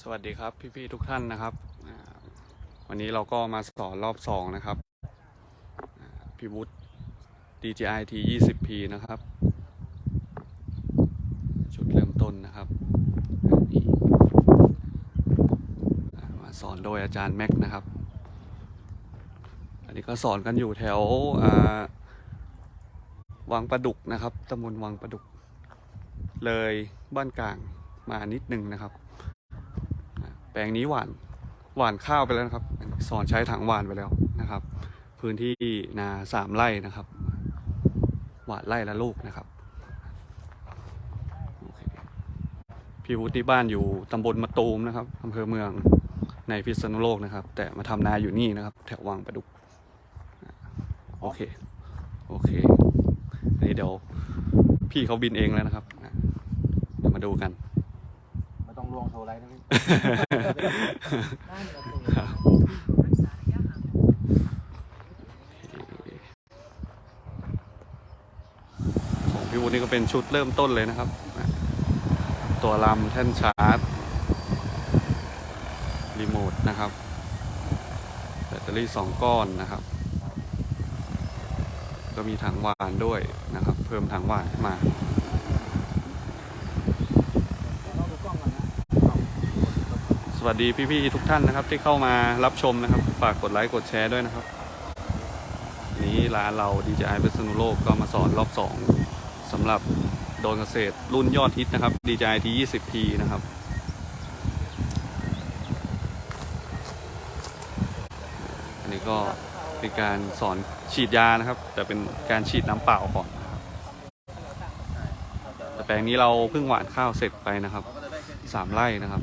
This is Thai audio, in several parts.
สวัสดีครับพี่ๆทุกท่านนะครับ วันนี้เราก็มาสอนรอบสองนะครับพี่วุฒิ DJI T 20P นะครับ ชุดเริ่มต้นนะครับ มาสอนโดยอาจารย์แม็กนะครับ อันนี้ก็สอนกันอยู่แถววังประดุกนะครับตำบลวังประดุก เลยบ้านกลางมานิดนึงนะครับ แปลงนี้หวานหวานข้าวไปแล้วนะครับอันนี้สอนใช้ถังหวานไปแล้วนะครับ พื้นที่นาสามไร่นะครับ หวานไร่ละลูกนะครับโอเคพี่วุฒิที่บ้านอยู่ตำบลมะตูมนะครับอำเภอเมืองในพิษณุโลกนะครับ แต่มาทำนาอยู่นี่นะครับ แถววังประดุกโอเค โอเคอันนี้เดี๋ยวพี่เขาบินเองแล้วนะครับอะเดี๋ยวมาดูกันไม่ต้องลวงโชว์ไรนะพี่ ของพี่วุฒินี่ก็เป็นชุดเริ่มต้นเลยนะครับ ตัวลำแท่นชาร์จ รีโมทนะครับ แบตเตอรี่สองก้อนนะครับ ก็มีถังหวานด้วยนะครับ เพิ่มถังหวานมา ต้องดูกล้องก่อนนะ สวัสดีพี่ๆทุกท่านนะครับ ที่เข้ามารับชมนะครับ ฝากกดไลค์กดแชร์ด้วยนะครับ นี้ร้านเรา DJI พิษณุโลกก็มาสอนรอบ 2สำหรับโดนเกษตรรุ่นยอดฮิตนะครับ DJI T 20P นะครับอันนี้ก็เป็นการสอนฉีดยานะครับ แต่เป็นการฉีดน้ำเปล่าก่อนแต่แปลงนี้เราเพิ่งหว่านข้าวเสร็จไปนะครับสามไร่นะครับ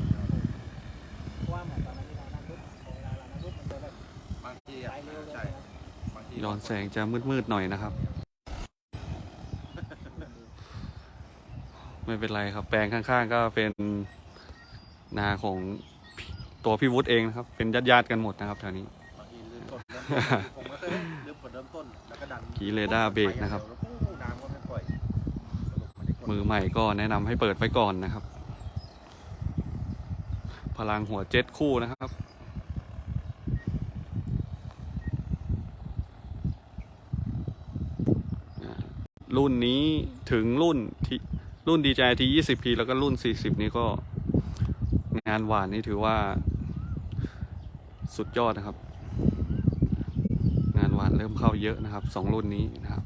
ทีย้อนแสงจะมืดๆหน่อยนะครับ ไม่เป็นไรครับ แปลงข้างๆ ก็เป็นนาของพี่ตัวพี่วุฒิเองนะครับ เป็นญาติๆกันหมดนะครับแถวนี้ บางทีลืมกดเริ่มต้นผมก็เคยลืมกดเริ่มต้นแล้วก็ดันกีเรดาร์เบรกนะครับแล้วปุ๊บน้ำก็ไม่ปล่อยสรุปมันได้กดมือใหม่ก็แนะนำให้เปิดไว้ก่อนนะครับ พลังหัวเจ็ตคู่นะครับ รุ่นนี้ถึงรุ่นที่รุ่น DJI T 20P แล้วก็รุ่น40นี้ก็ งานหวานนี่ถือว่า สุดยอดนะครับ งานหวานเริ่มเข้าเยอะนะครับสองรุ่นนี้นะครับ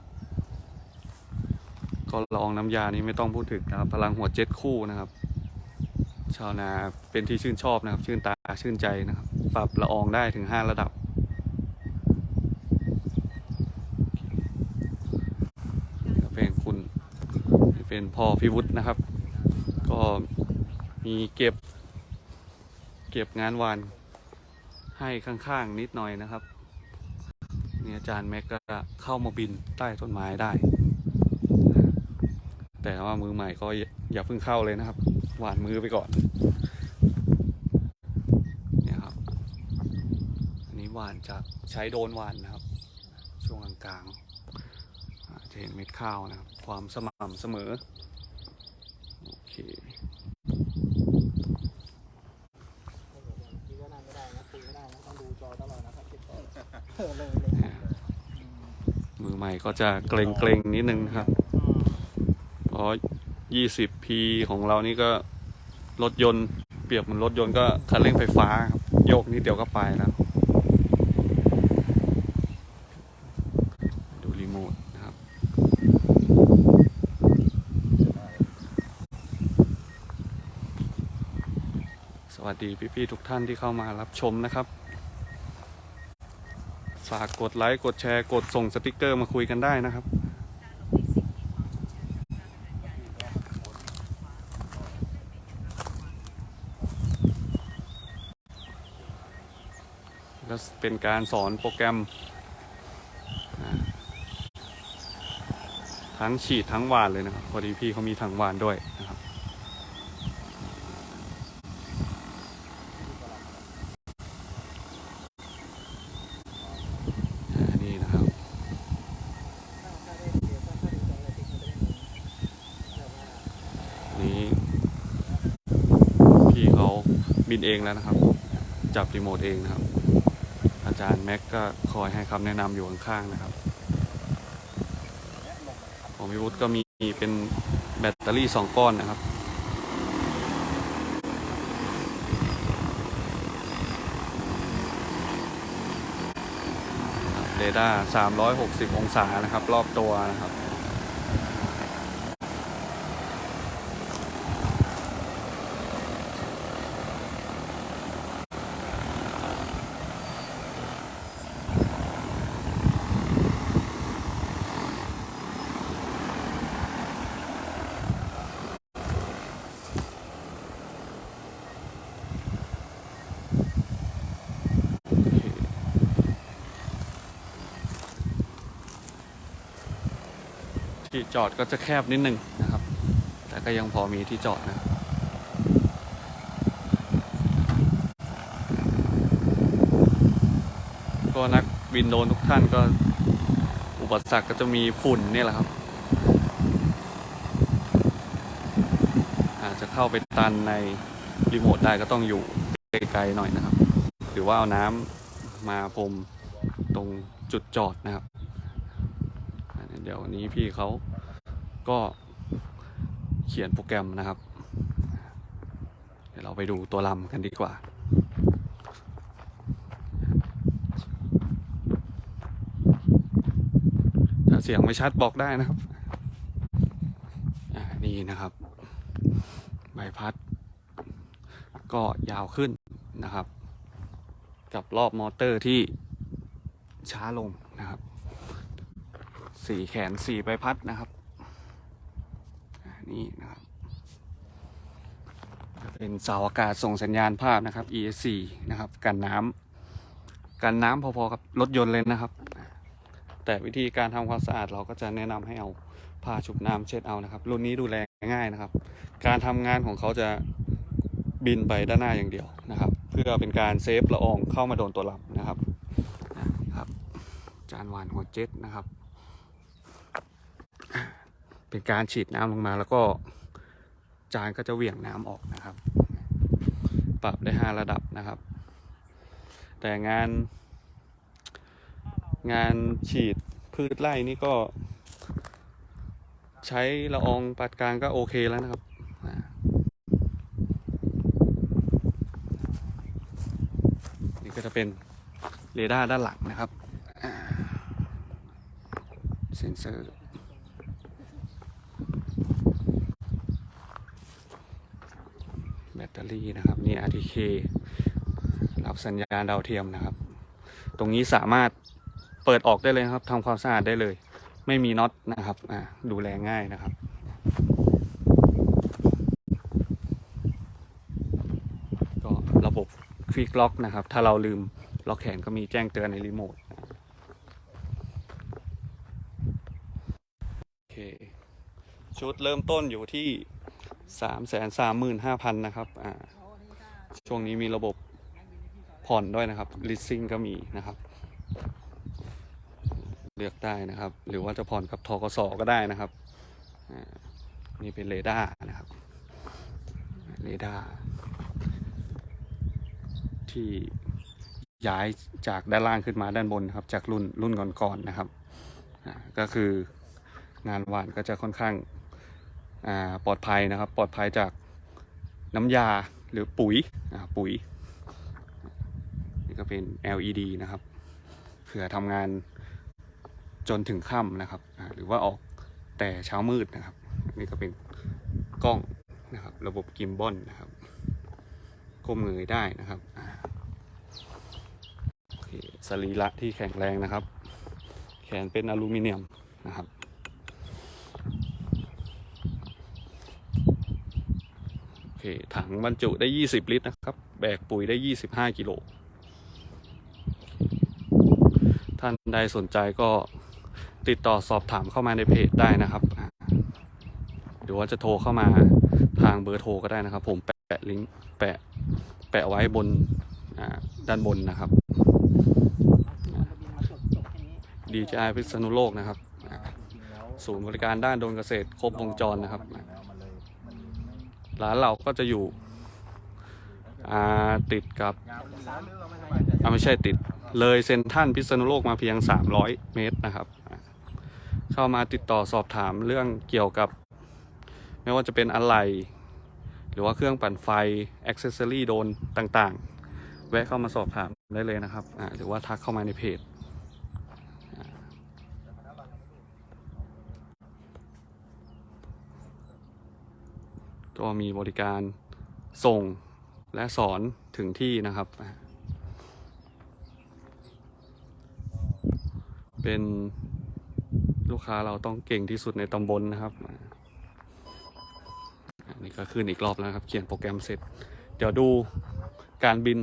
ก็ละอองน้ำยานี้ไม่ต้องพูดถึงนะครับ พลังหัวเจ็ตคู่นะครับ ชาวนาเป็นที่ชื่นชอบนะครับ ชื่นตาชื่นใจนะครับ ปรับละอองได้ถึง5ระดับ ก็เป็นคุณ เป็นพ่อพิวุฒินะครับ ก็มีเก็บ เก็บงานวานให้ข้างๆนิดหน่อยนะครับนี่อาจารย์แม็กก็เข้ามาบินใต้ต้นไม้ได้ แต่ว่ามือใหม่ก็อย่าเพิ่งเข้าเลยนะครับ หวานมือไปก่อนเนี่ยครับ อันนี้หวานจากใช้โดนหวานนะครับ ช่วงกลางๆ จะเห็นเม็ดข้าวนะครับ ความสม่ำเสมอ โอเคทีก็นั่งไม่ได้นะคุยไม่ได้นะต้องดูจอตลอดนะครับติดต่อเออเลยเลยมือใหม่ก็จะเกรงเกรงๆนิดนึงนะครับเพราะ 20P ของเรานี่ก็รถยนต์ เปรียบเหมือนรถยนต์ก็คันเร่งไฟฟ้าครับ โยกนิดเดียวก็ไปแล้ว ดูรีโมทนะครับ ส วัสดีพี่ๆทุกท่านที่เข้ามารับชมนะครับ ฝากกดไลค์กดแชร์กดส่งสติกเกอร์มาคุยกันได้นะครับ ก็เป็นการสอนโปรแกรม ทั้งฉีดทั้งหวานเลยนะครับพอดีพี่เขามีถังหวานด้วยนะครับ อ่านี่นะครับ ถ้าได้เดี๋ยวถ้าดูจอเลยติดมันจะได้แบบว่า นี้ พี่เขาบินเองแล้วนะครับ จับรีโมทเองนะครับ อาจารย์แม็กก็คอยให้คำแนะนำอยู่ข้างๆนะครับ ของพี่วุฒิก็มีเป็นแบตเตอรี่สองก้อนนะครับเรดาร์360 องศานะครับ รอบตัวนะครับ ที่จอดก็จะแคบนิดนึงนะครับ แต่ก็ยังพอมีที่จอดนะก็นักบินโดรนทุกท่านก็อุปสรรคก็จะมีฝุ่นนี่แหละครับ อาจจะเข้าไปตันในรีโมทได้ก็ต้องอยู่ไกลๆหน่อยนะครับ หรือว่าเอาน้ำมาพรมตรงจุดจอดนะครับ เดี๋ยววันนี้พี่เขาก็เขียนโปรแกรมนะครับ เดี๋ยวเราไปดูตัวลำกันดีกว่าถ้าเสียงไม่ชัดบอกได้นะครับอ่านี่นะครับ ใบพัด ก็ยาวขึ้นนะครับ กับรอบมอเตอร์ที่ช้าลงนะครับ สี่แขนสี่ใบพัดนะครับอ่านี่นะครับ เป็นเสาอากาศส่งสัญญาณภาพนะครับ ESC นะครับ กันน้ำกันน้ำพอๆกับรถยนต์เลยนะครับ แต่วิธีการทำความสะอาดเราก็จะแนะนำให้เอาผ้าชุบน้ำเช็ดเอานะครับ รุ่นนี้ดูแลง่ายนะครับ การทำงานของเขาจะบินไปด้านหน้าอย่างเดียวนะครับ เพื่อเป็นการเซฟละอองเข้ามาโดนตัวลำนะครับนะครับ จานหวานหัวเจ็ตนะครับ เป็นการฉีดน้ำลงมาแล้วก็จานก็จะเหวี่ยงน้ำออกนะครับ ปรับได้ห้าระดับนะครับ แต่งาน งานฉีดพืชไร่นี่ก็ ใช้ละอองปานกลางก็โอเคแล้วนะครับนี่ก็จะเป็นเรดาร์ด้านหลังนะครับเซ็นเซอร์ แบ ตเตอรี่นะครับ นี่ RTK รับสัญญาณดาวเทียมนะครับ ตรงนี้สามารถเปิดออกได้เลยครับทำความสะอาดได้เลย ไม่มีน็อตนะครับดูแลง่ายนะครับก็ระบบควิกล็อกนะครับ ถ้าเราลืมล็อกแขนก็มีแจ้งเตือนในรีโมทโอเคชุดเริ่มต้นอยู่ที่ สามแสนสามหมื่นห้าพันนะครับอ่าช่วงนี้มีระบบผ่อนด้วยนะครับ leasing ก็มีนะครับ เลือกได้นะครับ หรือว่าจะผ่อนกับทกสก็ได้นะครับนี่เป็นเรดาร์นะครับเรดาร์ที่ย้ายจากด้านล่างขึ้นมาด้านบนครับ จากรุ่นรุ่นก่อนๆนะครับก็คืองานหวานก็จะค่อนข้าง ปลอดภัยนะครับ ปลอดภัยจากน้ำยาหรือปุ๋ยปุ๋ยนี่ก็เป็น LED นะครับเผื่อทำงานจนถึงค่ำนะครับ หรือว่าออกแต่เช้ามืดนะครับ นี่ก็เป็นกล้องนะครับ ระบบกิมบอลนะครับก้มเงยได้นะครับโอเคสรีระที่แข็งแรงนะครับ แขนเป็นอลูมิเนียมนะครับ โอ เคถังบรรจุได้ 20 ลิตรนะครับ แบกปุ๋ยได้ 25 กิโล ท่านใดสนใจก็ติดต่อสอบถามเข้ามาในเพจได้นะครับหรือว่าจะโทรเข้ามาทางเบอร์โทรก็ได้นะครับ ผมแปะลิงก์แปะแปะไว้บนด้านบนนะครับบินมาจบจบแค่นี้ DJI พิษณุโลกนะครับ ศูนย์บริการด้านโดนเกษตรครบวงจรนะครับ ร้านเราก็จะอยู่ติดกับไม่ใช่ติดเลยเซนทันพิษณุโลกมาเพียง 300 เมตรนะครับ เข้ามาติดต่อสอบถามเรื่องเกี่ยวกับ ไม่ว่าจะเป็นอะไร หรือว่าเครื่องปั่นไฟอ็อกเซสซอรี่โดนต่างๆ แวะเข้ามาสอบถามได้เลยนะครับหรือว่าทักเข้ามาในเพจ ก็มีบริการส่งและสอนถึงที่นะครับ เป็นลูกค้าเราต้องเก่งที่สุดในตำบลนะครับอันนี้ก็ขึ้นอีกรอบแล้วครับ เขียนโปรแกรมเสร็จ เดี๋ยวดูการบิน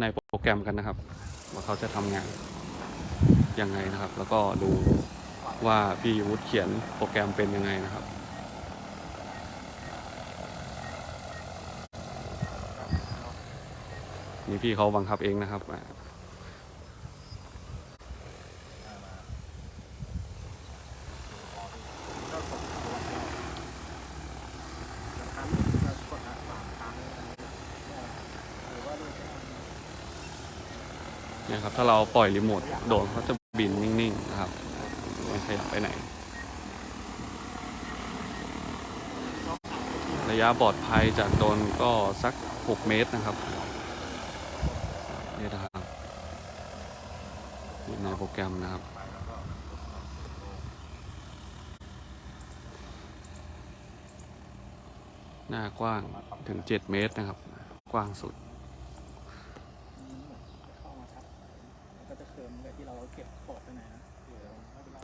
ในโปรแกรมกันนะครับ ว่าเขาจะทำงานยังไงนะครับ แล้วก็ดูว่าพี่วุฒิเขียนโปรแกรมเป็นยังไงนะครับ นี่พี่เขาบังคับเองนะครับอ่าก็กดตัวเดียวจะครับถ้าเราปล่อยรีโมทโดนเขาจะบินนิ่งๆนะครับไม่ขยับไปไหน ระยะปลอดภัยจากโดนก็สัก 6 เมตรนะครับนี่นะครับอยู่ใน โปรแกรมนะครับ หน้ากว้างถึง 7 เมตรนะครับ กว้างสุดเข้ามาชัดแล้วก็จะเคิร์มแบบที่เราเก็บปอดไปไหนนะเดี๋ยวไม่เป็นไร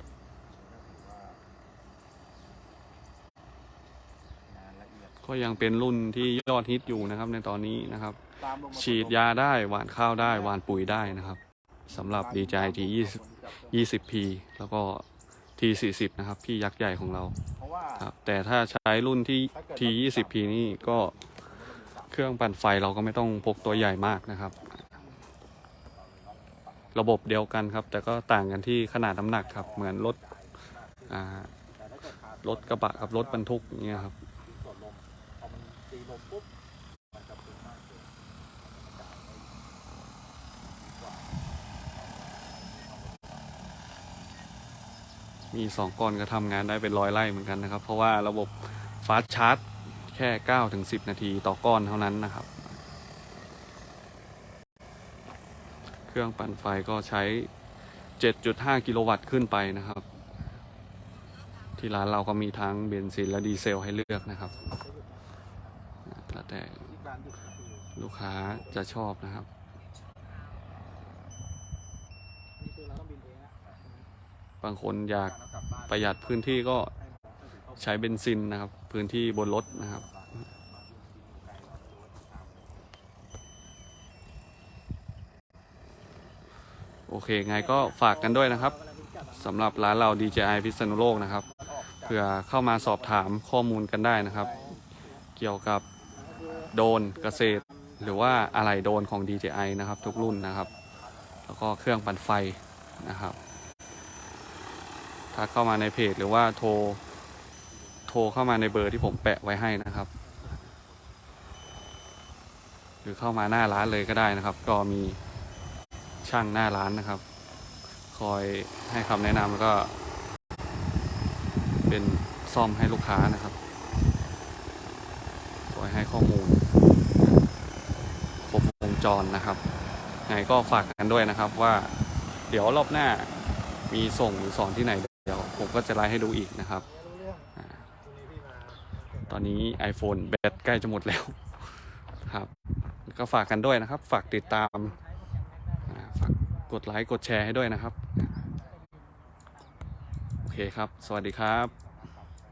งานละเอียดก็ยังเป็นรุ่นที่ยอดฮิตอยู่นะครับในตอนนี้นะครับตามลงมาฉีดยาได้หว่านข้าวได้หว่านปุ๋ยได้นะครับ สำหรับ DJI T 20 20P แล้วก็ T 40 นะครับ พี่ยักษ์ใหญ่ของเราเพราะว่าครับแต่ถ้าใช้รุ่นที่ T 20P นี่ก็เครื่องปั่นไฟเราก็ไม่ต้องพกตัวใหญ่มากนะครับ ระบบเดียวกันครับ แต่ก็ต่างกันที่ขนาดน้ำหนักครับ เหมือนรถอ่ารถกระบะกับรถบรรทุกอย่างเงี้ยครับ ส่วนลมพอมันตีลมปุ๊บมันจะเป็นมากเกิน มีสองก้อนก็ทำงานได้เป็นร้อยไร่เหมือนกันนะครับ เพราะว่าระบบฟาสชาร์จแค่9ถึง10 นาทีต่อก้อนเท่านั้นนะครับ เครื่องปั่นไฟก็ใช้ 7.5 กิโลวัตต์ขึ้นไปนะครับ ที่ร้านเราก็มีทั้งเบนซินและดีเซลให้เลือกนะครับแล้วแต่ลูกค้าจะชอบนะครับ นี่คือเราต้องบินเองอะ บางคนอยากประหยัดพื้นที่ก็ใช้เบนซินนะครับ พื้นที่บนรถนะครับ โอเค ไงก็ฝากกันด้วยนะครับสำหรับร้านเรา DJI พิษณุโลกนะครับเพื่อเข้ามาสอบถามข้อมูลกันได้นะครับ เกี่ยวกับโดรนเกษตร หรือว่าอะไรโดนของ DJI นะครับ ทุกรุ่นนะครับ แล้วก็เครื่องปั่นไฟนะครับ ถ้าเข้ามาในเพจหรือว่าโทร โทรเข้ามาในเบอร์ที่ผมแปะไว้ให้นะครับ หรือเข้ามาหน้าร้านเลยก็ได้นะครับ ก็มีช่างหน้าร้านนะครับ คอยให้คำแนะนำแล้วก็ เป็นซ่อมให้ลูกค้านะครับคอยให้ข้อมูลครบวงจรนะครับไงก็ฝากกันด้วยนะครับว่าเดี๋ยวรอบหน้ามีส่งหรือสอนที่ไหน ก็จะไลฟ์ให้ดูอีกนะครับ ตอนนี้ iPhone แบตใกล้จะหมดแล้วครับ ก็ฝากกันด้วยนะครับ ฝากติดตามฝากกดไลค์กดแชร์ให้ด้วยนะครับ โอเคครับ สวัสดีครับ